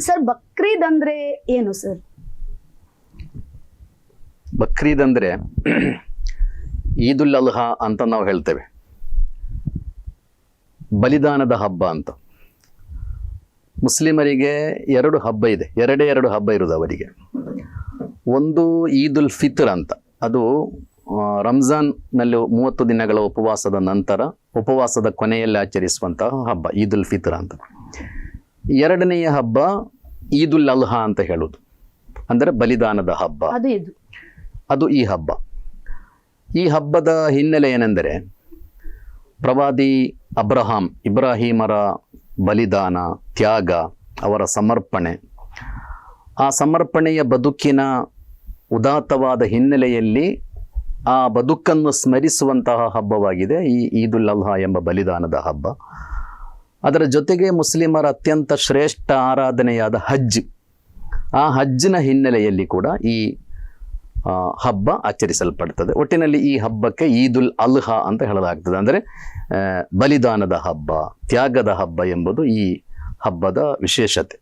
Sir Bakrid ಅಂದ್ರೆ ಏನು sir? Bakrid ಅಂದರೆ ಈದುಲ್ ಅಲ್ಹಾ ಅಂತ ನಾವು ಹೇಳ್ತೇವೆ. ಬಲಿದಾನದ ಹಬ್ಬ ಅಂತ. ಮುಸ್ಲಿಮರಿಗೆ ಎರಡು ಹಬ್ಬ ಇದೆ. ಎರಡೇ ಎರಡು ಹಬ್ಬ ಇರುವುದು ಅವರಿಗೆ. ಒಂದು ಈದುಲ್ ಫಿತ್ರ್ ಅಂತ. ಅದು ರಂಜಾನ್ನಲ್ಲಿ ಮೂವತ್ತು ದಿನಗಳ ಉಪವಾಸದ ನಂತರ ಉಪವಾಸದ ಕೊನೆಯಲ್ಲಿ ಆಚರಿಸುವಂತಹ ಹಬ್ಬ, ಈದುಲ್ ಫಿತ್ರ್ ಅಂತ. ಎರಡನೆಯ ಹಬ್ಬ ಈದುಲ್ ಅಲ್ಹಾ ಅಂತ ಹೇಳೋದು. ಅಂದರೆ ಬಲಿದಾನದ ಹಬ್ಬ. ಅದು ಈ ಹಬ್ಬ. ಈ ಹಬ್ಬದ ಹಿನ್ನೆಲೆ ಏನೆಂದರೆ ಪ್ರವಾದಿ ಅಬ್ರಹಾಂ ಇಬ್ರಾಹಿಮರ ಬಲಿದಾನ ತ್ಯಾಗ ಅವರ ಸಮರ್ಪಣೆ. ಆ ಸಮರ್ಪಣೆಯ ಬದುಕಿನ ಉದಾತ್ತವಾದ ಹಿನ್ನೆಲೆಯಲ್ಲಿ ಆ ಬದುಕನ್ನು ಸ್ಮರಿಸುವಂತಹ ಹಬ್ಬವಾಗಿದೆ ಈ ಈದುಲ್ ಅಲ್ಹಾ ಎಂಬ ಬಲಿದಾನದ ಹಬ್ಬ. ಅದರ ಜೊತೆಗೆ ಮುಸ್ಲಿಮರ ಅತ್ಯಂತ ಶ್ರೇಷ್ಠ ಆರಾಧನೆಯಾದ ಹಜ್. ಆ ಹಜ್ಜಿನ ಹಿನ್ನೆಲೆಯಲ್ಲಿ ಕೂಡ ಈ ಹಬ್ಬ ಆಚರಿಸಲ್ಪಡ್ತದೆ. ಒಟ್ಟಿನಲ್ಲಿ ಈ ಹಬ್ಬಕ್ಕೆ ಈದುಲ್ ಅಲ್ಹಾ ಅಂತ ಹೇಳಲಾಗ್ತದೆ. ಅಂದರೆ ಬಲಿದಾನದ ಹಬ್ಬ, ತ್ಯಾಗದ ಹಬ್ಬ ಎಂಬುದು ಈ ಹಬ್ಬದ ವಿಶೇಷತೆ.